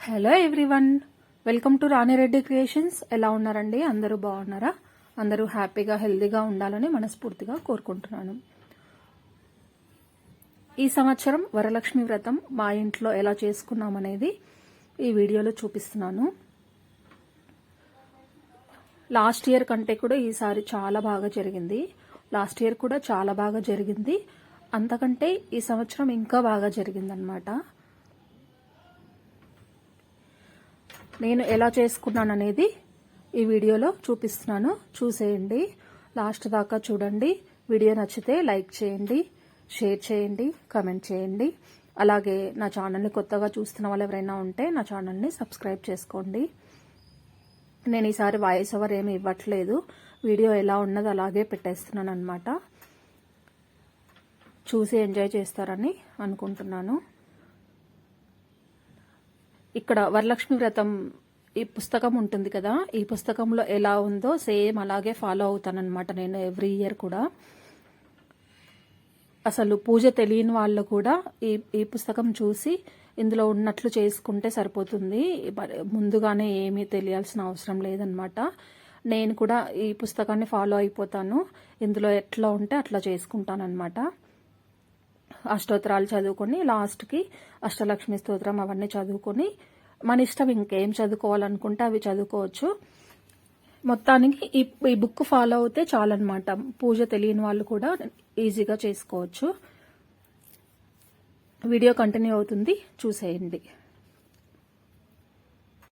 Hello everyone welcome to Rani Reddy creations ఎలా ఉన్నారండి? అందరూ బాగున్నారా? అందరూ హ్యాపీగా హెల్దీగా ఉండాలని మనస్ఫూర్తిగా కోరుకుంటున్నాను. ఈ సంవత్సరం వరలక్ష్మి వ్రతం మా ఇంట్లో ఎలా చేసుకున్నామనేది ఈ వీడియోలో చూపిస్తున్నాను. లాస్ట్ ఇయర్ కంటే కూడా ఈసారి చాలా బాగా జరిగింది. లాస్ట్ ఇయర్ కూడా చాలా బాగా జరిగింది. అంతకంటే ఈ సంవత్సరం ఇంకా బాగా జరిగిందనమాట నేను ఎలా చేసుకున్నాను అనేది ఈ వీడియోలో చూపిస్తున్నాను. చూసేయండి. లాస్ట్ దాకా చూడండి. వీడియో నచ్చితే లైక్ చేయండి షేర్ చేయండి కమెంట్ చేయండి. అలాగే నా ఛానల్ని కొత్తగా చూస్తున్న వాళ్ళు ఎవరైనా ఉంటే నా ఛానల్ని సబ్స్క్రైబ్ చేసుకోండి. నేను ఈసారి వాయిస్ ఓవర్ ఏమి ఇవ్వట్లేదు. వీడియో ఎలా ఉన్నది అలాగే పెట్టేస్తున్నాను అనమాట చూసి ఎంజాయ్ చేస్తారని అనుకుంటున్నాను. ఇక్కడ వరలక్ష్మి వ్రతం ఈ పుస్తకం ఉంటుంది కదా ఈ పుస్తకంలో ఎలా ఉందో సేమ్ అలాగే ఫాలో అవుతానన్నమాట నేను ఎవ్రీ ఇయర్ కూడా. అసలు పూజ తెలియని వాళ్ళు కూడా ఈ ఈ పుస్తకం చూసి ఇందులో ఉన్నట్లు చేసుకుంటే సరిపోతుంది. ముందుగానే ఏమీ తెలియాల్సిన అవసరం లేదనమాట నేను కూడా ఈ పుస్తకాన్ని ఫాలో అయిపోతాను. ఇందులో ఎట్లా ఉంటే అట్లా చేసుకుంటానన్నమాట. అష్టోత్తరాలు చదువుకొని లాస్ట్కి అష్టలక్ష్మి స్తోత్రం అవన్నీ చదువుకొని మన ఇష్టం ఇంకేం చదువుకోవాలనుకుంటే అవి చదువుకోవచ్చు. మొత్తానికి ఈ ఈ బుక్ ఫాలో అవుతే చాలన్నమాట. పూజ తెలియని వాళ్ళు కూడా ఈజీగా చేసుకోవచ్చు. వీడియో కంటిన్యూ అవుతుంది. చూసేయండి.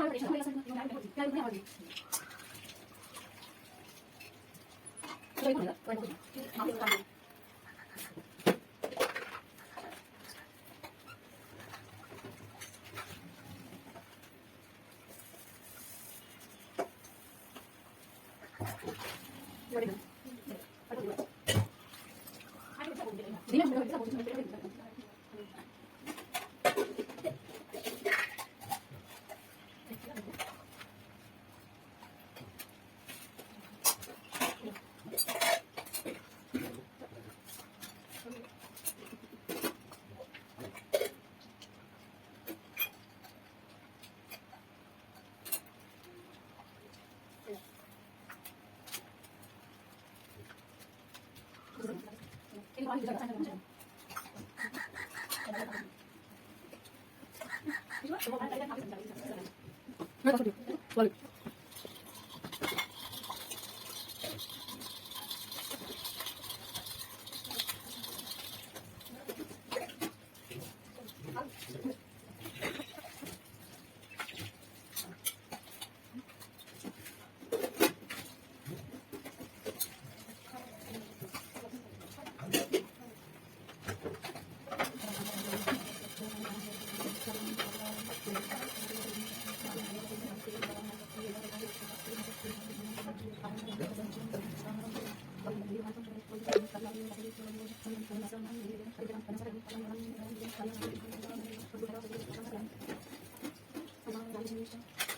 不楼，没，三楼，你们家没问题，家里不有问题。这里不能的，不，就是。你什么？时候还来练？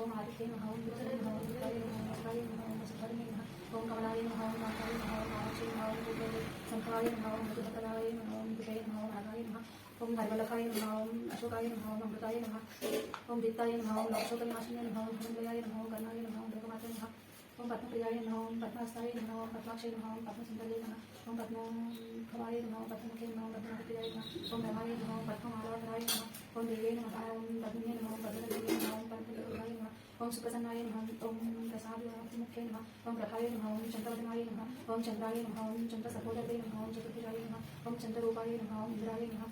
ओम आदित्य नमः ओम विष्णु नमः ओम काले नमः ओम काले नमः ओम सुधारे नमः ओम कमलाय नमः ओम माताय नमः ओम आशे नमः ओम दुर्गे ओम मधुकराय नमः ओम विजय नमः ओम आगाय ओम धर्मलकाय नमः अशोकाय नमः ओम अमृताय नमः ओम दीप्ताय नमः ओम अशोकनाशिने नमः ओम हनुमयाय नमः ओम कर्णाय नमः ओम दुर्गमाताय नमः ओम पद्म प्रियाय नमः ओम पद्म पद्मास्ताय नमः ओम पद्माक्षय नमः ओम पद्म सुंदरय नमः ओम पद्म खवाय नमः ओम पद्म मुखे नमः ओम पद्म प्रियाय नमः ओम धमाय नमः ओम पद्म मालावतराय नमः ओम देवे नमः ओम पद्मे नमः ओम पद्म देवे नमः ओम पद्म दुर्गाय नमः ओम सुप्रसन्नाय नमः ओम प्रसाद मुखे नमः ओम प्रभाय नमः ओम चंद्रवदनाय नमः ओम चंद्राय नमः ओम चंद्र चंद्रसहोदरय नमः ओम चतुर्भुजाय नमः ओम चंद्ररूपाय नमः ओम इंद्राय नमः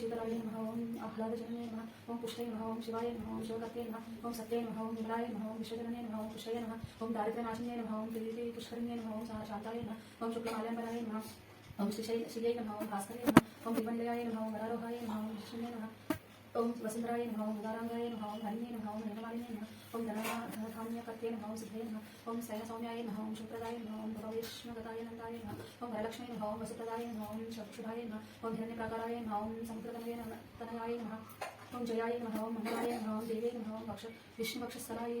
शीतलाय नमः ओम आह्लादजनने नमः ओं पुष्टय नमः ओम शिवाय नमः ओम शिवकत्ये नमः ओम सत्ये नमः ओम निर्मलाय नमः ओम विश्वजनने नमः ओम पुष्टय नमः ओम दारिद्र्यनाशिन्ये नमः ओं त्रिदेवी पुष्करिण्ये नमः ओम शान्ताय नमः ओम शुक्लमाल्याम्बराय नमः ओम श्रीशैल श्रीयै नमः ओम भास्कराय नमः ओम दिवनलयाय नमः ओम वरारोहाय नमः ओम विष्णुने नमः ओम वसुंधराय नमः ओम उदारांगाय नमः ओम हरिये नमः ओम हरिणवालिने नमः ओम धनधान्यकर्ते नमः ओम सिद्धये नमः ओम सैनसौम्याय नमः ओम शुक्रदाय नमः ओम भवेष्मगताय नन्दाय नमः ओम वरलक्ष्मी नमः ओम वसुप्रदाय नमः ओम शुभाय नमः ओम हिरण्यप्राकाराय नमः ओम समुद्रतनये नमः तनयाय नमः ओम जयाय नमः ओम मंगलाय नमः ओम देवे नमः ओम वक्ष विष्णुवक्षस्थलाय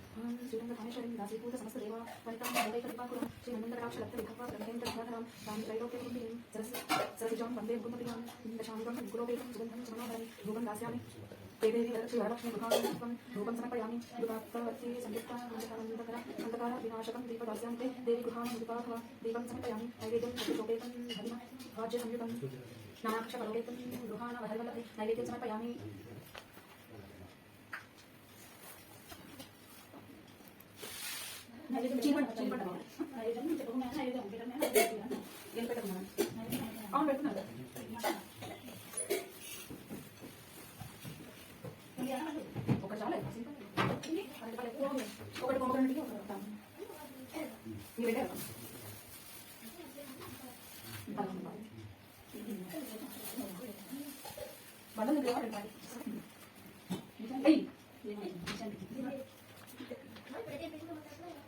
దేవ ఫలితం దేవైకృపాకులం శ్రీ నందరాక్ష రక్త విధప బ్రహ్మేంద్ర ధరం రామి త్రైలోక్యం సరసిజం వందే గుణమతిగాం ఇంద్రశాంతం గురోపేతం సుగంధం సమనోహరం రూపం దాస్యామి దేవేవి శ్రీ వరలక్ష్మి గుహాత్మకం రూపం సమర్పయామి దుర్గాప్తవర్తి సంయుక్త అంధకార అంధకార వినాశకం దీపదాస్యాంతే దేవి గుహానం దీపాభవ దీపం సమర్పయామి నైవేద్యం సోపేతం హరిమ భాజ్య సంయుతం నానాక్ష పరోపేతం గృహాణ వహర్వలతి నైవేద్యం సమర్పయామి అవును పెట్టున్నాడు ఒకటి చాలే ఒకటి పోగొట్టడానికి ఒకటి పెడతాను మీరు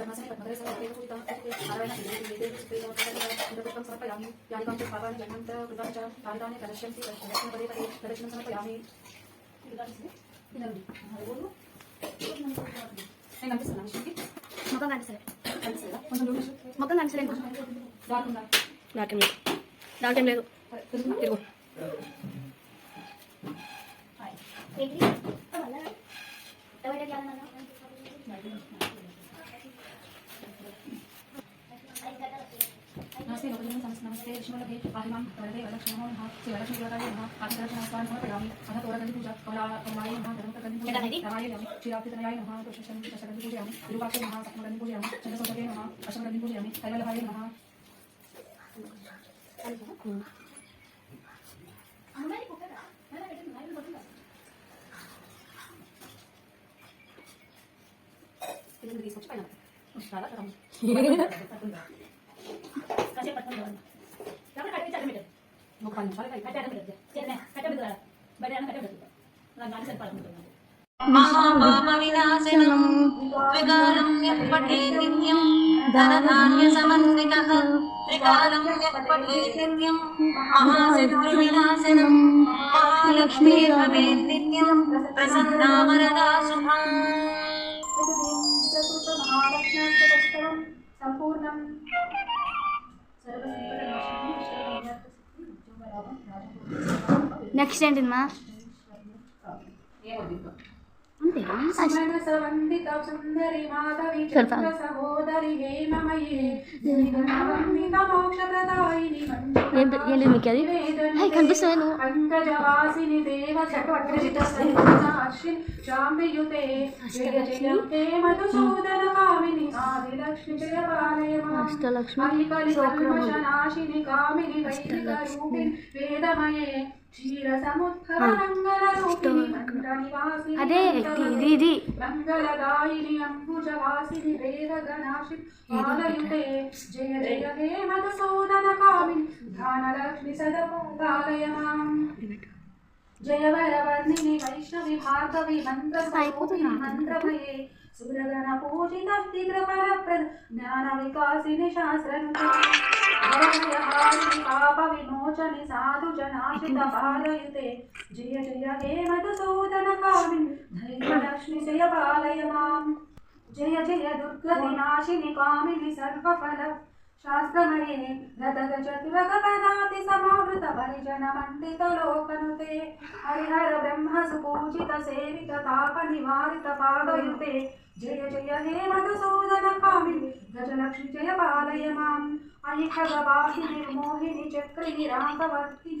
గుహ్యతాం శ్రీలభే నీరాజనం సమర్పయామి పద్మసని పద్మధరే సమర్పయేత పూజితా నారాయణ దేవీ దేవీ సుప్రీతం సమర్పయామి యానికాం చ పాపాని జన్మంత కృతాని చ తాని ప్రదర్శయంతి ప్రదక్షిణ పదే పదే ప్రదక్షిణం సమర్పయామి నేను కనిపిస్తున్నా విష్ణుకి మొత్తం కనిపిస్తలే కనిపిస్తుందా కొంచెం దూరం చూడు. మొత్తం नमस्ते लोकजन नमस्ते लक्ष्मी पाहि माँ वरदे वरलक्ष्मो नमः श्रीवरलक्ष्मी देवताय नमः पाददर्शनस्वान् नमः प्रणामि अथ तोरकन्दि पूजा कमला कमलाय नमः धर्मकन्दि पूजा रमाय नमः श्रीरात्रितनयाय नमः कृष्णशं दशकन्दि पूजयामि विरूपाक्ष नमः सप्तमकन्दि पूजयामि चन्द्रसोतये नमः अष्टमकन्दि पूजयामि कैवल्लभाय नमः हमारी पकड़ा मेरा बेटा मोबाइल पकड़ा ഇതിന്റെ റീസർച്ച് പണം ഉഷാറാക്കണം కాసేపు పట్టుకుని కాబట్టి కట్టి చట్టబెట్టారు ఒక పది నిమిషాలు కట్టి అడ్డబెట్టారు చేతనే సంపూర్ణం. నెక్స్ట్ ఏంటి మా ఏంటి మీకు అది? కనిపిస్తుంది నువ్వు. పంకజవాసిని దేవ చక్రజిత అశ్విన్ శాంతియుతే జయ జయ హే మధుసూదన కామిని ఆదిలక్ష్మి జయ పాలయ మాం. అష్టలక్ష్మి అదే ఇది ఇది జయ జయ హే మధుసూదన కామిని ధానలక్ష్మి సదపాలయ మాం జయ వరవర్ణిని వైష్ణవి భార్గవి? మంత్రమయే. సురగణ పూజిత శ్రీకృపరప్రద జ్ఞాన వికాసిని శాస్త్రనుతే पापविमोचनि साधुजनाश्रितपालयुते जय जय हे मधुसूदनकामिन् धैर्यलक्ष्मिशय पालय माम्। जय जय दुर्गतिनाशिनि कामिनि सर्वफल शास्त्रमये रथगचतुरगपदाति समावृतपरिजनमण्डितलोकनुते हरिहर ब्रह्मसुपूजितसेविततापनिवारितपादयुते जय जय हे मधु गजलक्ष्मी जय पालय माम्। अयि खगवासि निर्मोहिनि चक्रिराङ्गवर्ति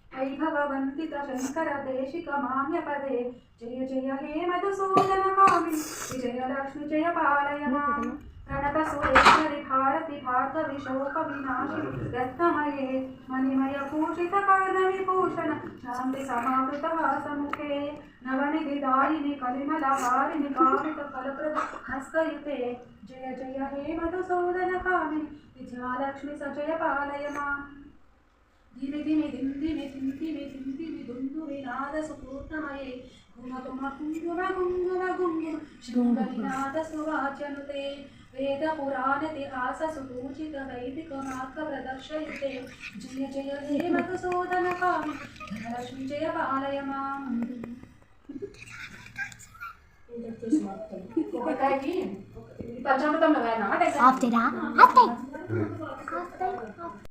हैभवन्तितशङ्करदेशिकमान्यपदे जय जय हे मधुसूदनकामि विजयलक्ष्मि जय पालय माम् प्रणतसुरेश्वरि भारति भार्गविशोकविनाशि रत्नमये मणिमयपूषितकर्णविभूषण शान्ति समावृतः जय जय हे मधुसूदनकामि विजयालक्ष्मि सजय पालय माम् धीमे धीमे हिंदी में हिंदी में हिंदी में गुंडू में नाद सुपूर्णमये कुम कुम कुंगुम कुंगुम कुंगुम शृंगविनाद सुवाचनुते वेद पुराण इतिहास सुपूजित वैदिक मार्ग प्रदर्शयते जय जय हे मधुसूदन काम धनलक्ष्मी जय पालय माम आप तेरा आप तेरा आप तेरा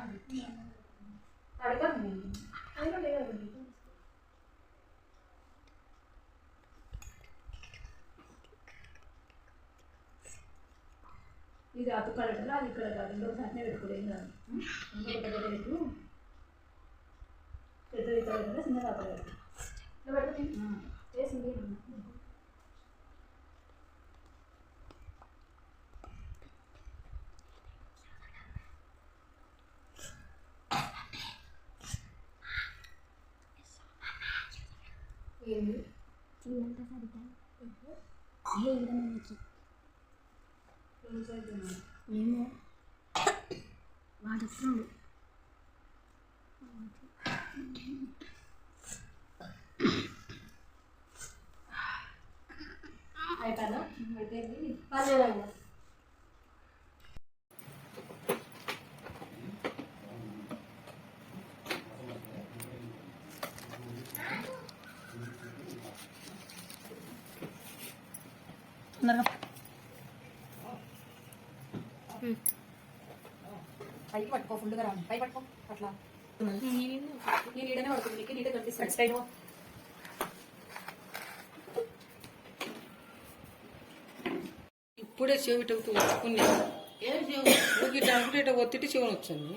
ఆగలేదా? ఆన్లో రాయిని తీసుకో ఇది అతుకడటలో అది ఇక్కడ కాదు ఇంకొక సంటే పెట్టుకోలేదు కాదు పెద్ద రేటు పెద్దది ఇక్కడ వేసింది చిన్న అక్కడ చేసింది ఏంది ఏమో. వాడు వస్తున్నాడు. అయిపోయిందా? అయిపోయింది. పర్లేదండి. పైకి పట్టుకో ఫుల్గా రాను పై పట్టుకో అట్లా. నేను ఈడనే పడుతుంది నీకు నీటే కనిపిస్తుంది. ఇప్పుడే చెవిట ఒత్తుకున్నా ఏం చెవి డాక్టర్ ఒత్తిటి చెవుని వచ్చింది.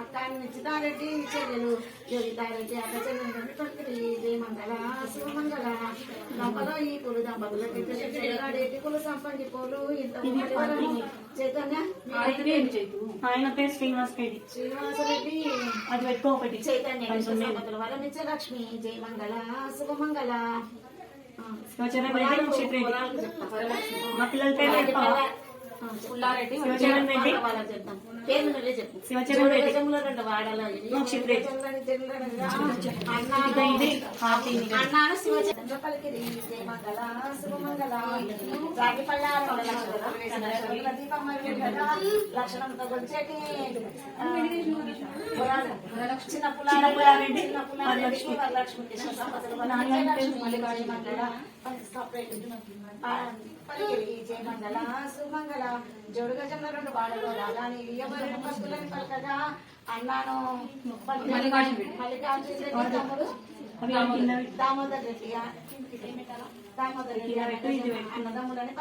అక్క చెల్లెలు యోగితారెడ్డి అక్క చెల్లెలు పక్కడి జయ మంగళ శివమంగళ దంపలో ఈ పూలు దంపతులకి చెట్టు పూలు సంపంగి పూలు ఇంత. చైతన్య ఆయన పేరు శ్రీనివాస్ రెడ్డి. అది పెట్టుకో ఒకటి. చైతన్య శుభమంగళ శివచరణ రెడ్డి చెప్తా, వరలక్ష్మి. మా పిల్లల పేరు పుల్లారెడ్డి వాళ్ళకి చెప్తాం. అన్నాను. ఇది. హాఫీ అన్నాను శివచంద్ర పలికిరి జయ మంగళ శుభమంగళ రాగి పళ్ళారం లక్షణం దీపం లక్షణంతో గొలిచేటి. చిన్న వరలక్ష్మి కృష్ణ మంగళ జోడు గజంలో రెండు బాడలు రాగాని ఎవరి పస్తులని పలకగా అన్నాను. మల్లికార్జున. దామోదర్ రెడ్డి. దామోదర్ రెడ్డి. అన్నదమ్ములని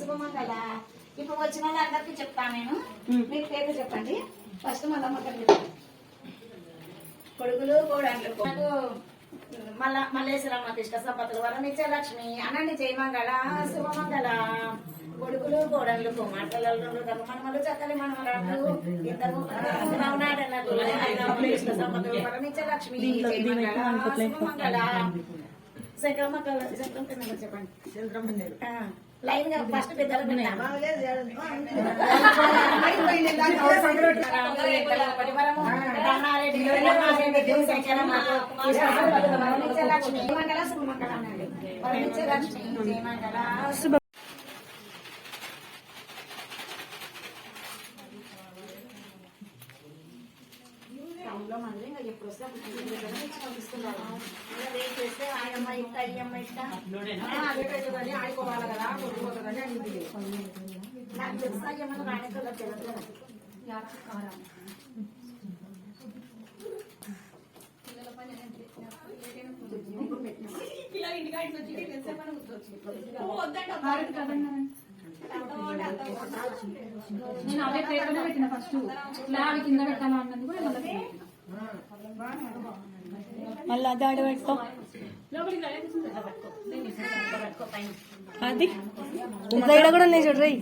శుభమంగళ. ఇప్పుడు వచ్చిన వాళ్ళందరికీ చెప్తాను నేను. మీకు పేరు చెప్పండి. ఫస్ట్ మళ్ళమ్మ కొడుకులు నాకు మల్ల మల్లేశ్వరమ్మ కృష్ణ సంపతులు వరమిచ్చే లక్ష్మి అనండి జయమంగళ శుభమంగళ. కొడుకులు కోడళ్ళు కుమార్తెలు మనమలు చక్కని మనమరాలు ఇద్దరు రవణాడన్నకు కృష్ణ సంపతులు వరమిచ్చే లక్ష్మి జయమంగళ శుభమంగళ శంకరమ్మ కళ్ళ శంకరం కింద చెప్పండి ఆ, లైన్ గా ఫస్ట్ పెద్దలు పెట్టాము లక్ష్మి మంగళ సుమంగళ పంపిస్తున్నారు చేస్తే ఆయమ్మ ఇట్ట అయ్యమ్మ ఇట్ట అదే పెట్టదని ఆడుకోవాలి కదా కొట్టుకోతుందని అడిగింది నాకు తెలుసు అయ్యమ్మ తెలియదు నేను అవే పేపర్లో పెట్టిన ఫస్ట్. ల్యాబ్ కింద పెట్టాలా అన్నది కూడా మళ్ళీ అది ఆడ పెట్టుకో అది? ఇట్లా ఇడ కూడా ఉన్నాయి చూడరా రై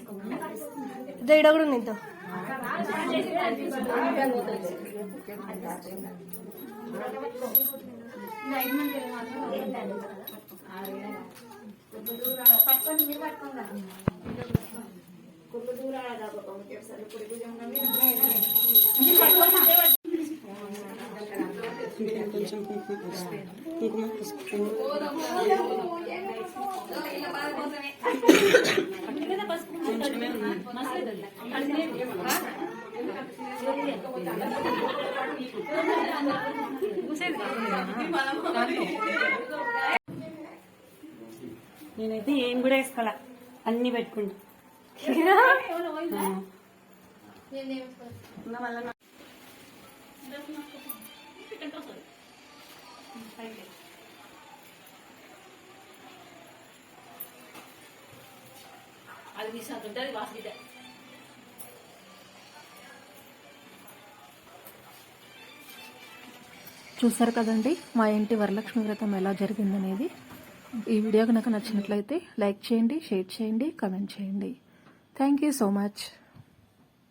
ఇడ కూడా ఉన్నాయి ఇద్దో. పట్టుకోండి మీరు దాకా పంపించారు ఇప్పుడు కొంచెం కుంకుమ. నేనైతే ఏం కూడా వేసుకోవాలా? అన్ని పెట్టుకుంటా. నా- అది చూసారు కదండి మా ఇంటి వరలక్ష్మి వ్రతం ఎలా జరిగిందనేది. ఈ వీడియో కనుక నచ్చినట్లయితే లైక్ చేయండి షేర్ చేయండి కమెంట్ చేయండి. Thank you so much